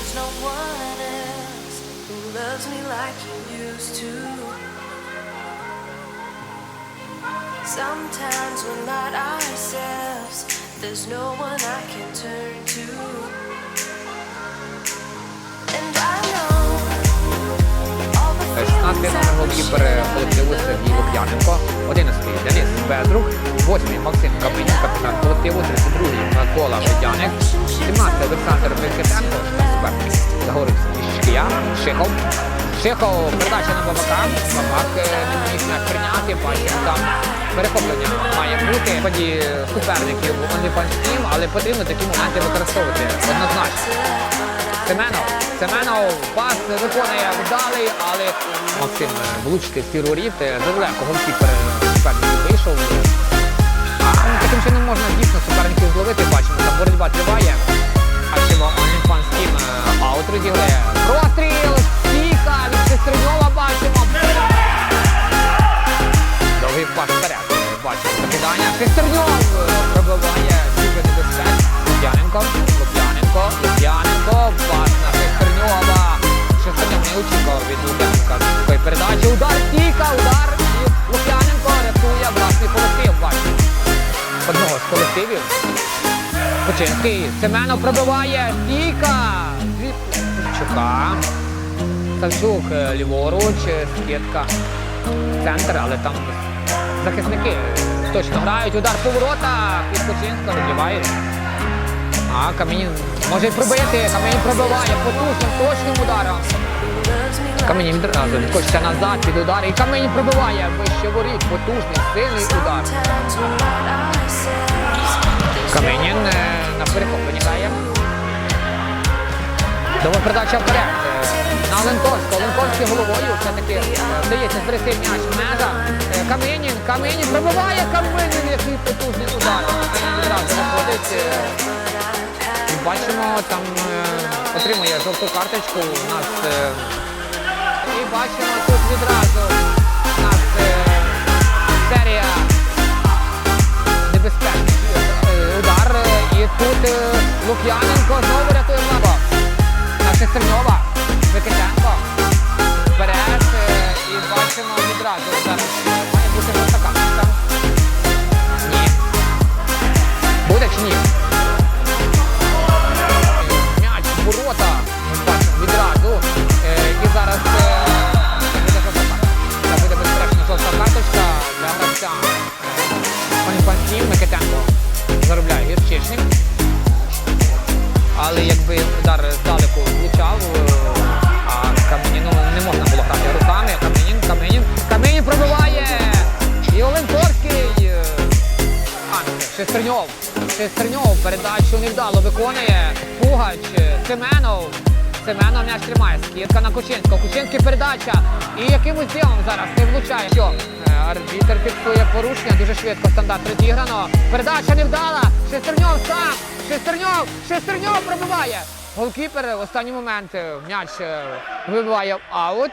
there's no one else who loves me like you used to. Sometimes we're not ourselves, there's no one I can turn to. And I know all the 16 feelings I голкіпер колективу Сергій Лук'яненко, 11 Денис Безрук, 8 Максим Каменюк, капітан колективу, 32 Микола Медяник, 17 Олександр Микитенко, суперник Загорився Шкія, Шихов. Шихов, передача на Бабака, Бабак е, не міг м'яч прийняти, бачимо там перехоплення має бути. Тоді суперників OnlyFans-Team, але потрібно такі моменти використовувати однозначно. Семенов. Семенов пас виконує вдалий, але Максим влучити в сіру воріт. е, голкіпер суперників вийшов. А таким чином можна дійсно суперників Лук'яненка такої передачі. Удар, стійка, удар. І Лук'яненко рятує власний колектив. Бачимо. Одного з колективів. Починський. Семенов пробиває. Стійка. Чука. Савчук е, ліворуч, е, скидка. Центр, але там захисники точно грають. Удар по воротах. Кочинська вибивають. А Камінін може й пробити. Камінін пробиває потужним, точним ударом. Відразу відкочиться назад під удар. І Камінін пробиває вище воріт. Потужний, сильний удар. Камінін е, на перехопленні грає. Довга передача вперед. Е, На Оленковського. Оленковський головою все-таки е, вдається зберегти м'яч. Е, Камінін, Камінін пробиває Камінін, який потужний удар. Відразу виходить. е, бачимо, там е, отримує жовту карточку. У нас е, бачимо тут відразу. У е, серія небезпечний е, удар. І тут е, Микитенко заробляє гірчичник. Але якби удар здалеку влучав, е, а Каменіну не можна було грати руками. Каменін, Каменін, Каменін пробиває! І Оленторський. е, А, Шестерньов. Шестерньов передачу невдало виконує. Пугач, е, Семенов. Семенов м'яч тримає. Скидка на Кучинського. Кучинський передача. І якимось ділом зараз не влучає. Що? Е, Арбітер фіксує порушення. Дуже швидко стандарт розіграно. Передача невдала. Шестерньов сам. Шестерньов. Шестерньов пробиває. Голкіпер в останній момент е, м'яч е, вибиває в аут.